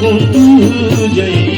को तू जय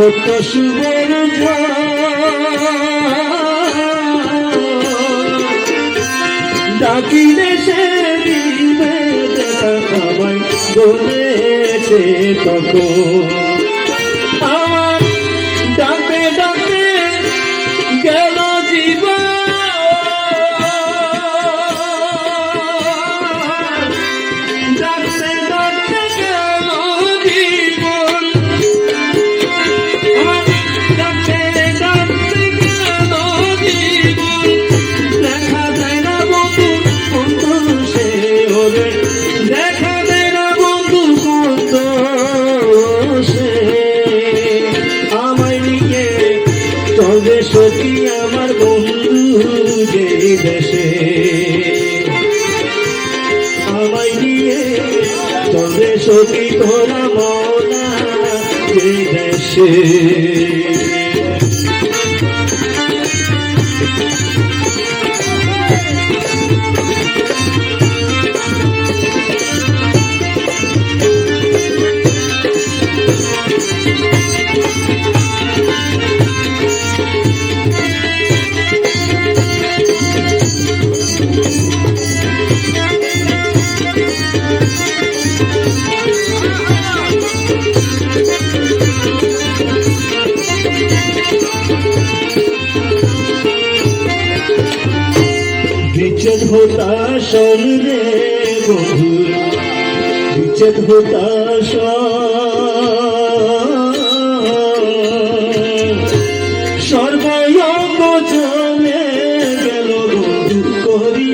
ছোট সুবর ডাকিলে সে দিবে দেখা আমায় বলেছে তখন। হবে সখী আমার বন্ধু যে দেশে। আমায় দিয়ে তবে সখী ধরা মনা যে দেশে। হতাশন রে বন্ধু বিচ্ছেদ হতাশ সর্বয়ম বন্ধু করি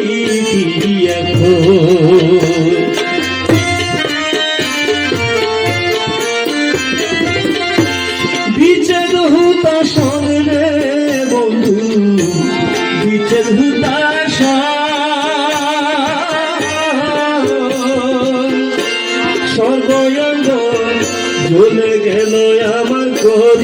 কি এখন বিচ্ছেদ হতাশন শহর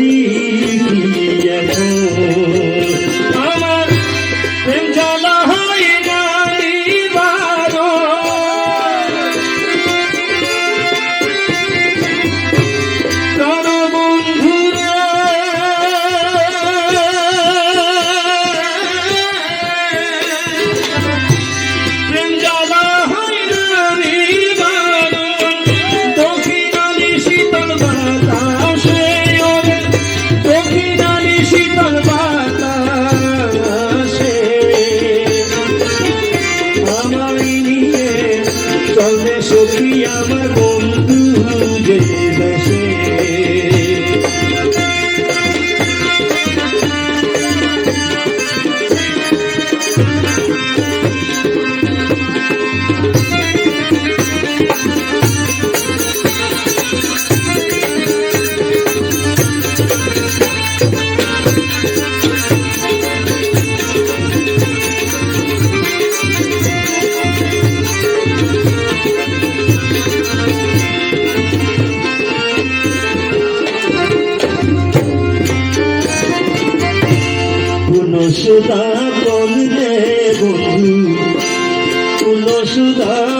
চলে সখী আমার বন্ধু যে দেশে সুদা কমিতে বন্ধু। তুলো সুদা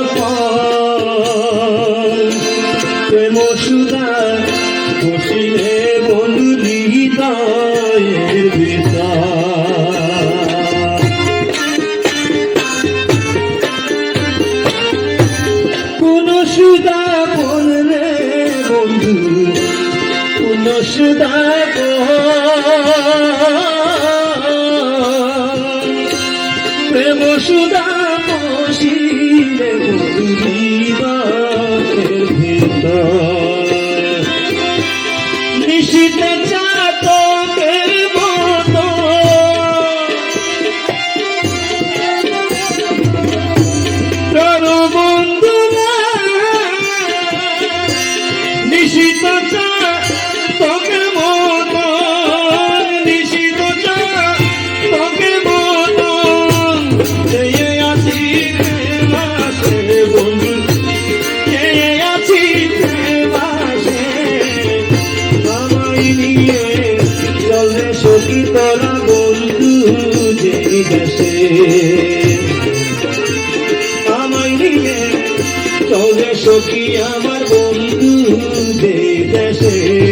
করে নিয়ে চলে সখী তারা বন্ধু যে দেশে। আমায় নিয়ে চলে সখী আমার বন্ধু যে দেশে।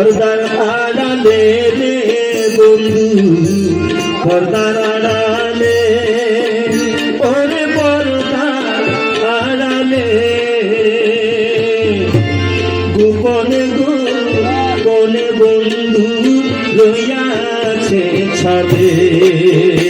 পর্দার আড়ালে রে বন্ধু পর্দার আড়ালে ওরে পর্দার আড়ালে। গোপনে গোপনে বন্ধু রইয়াছে ছাদে।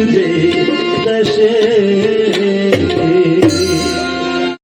तुझे दशे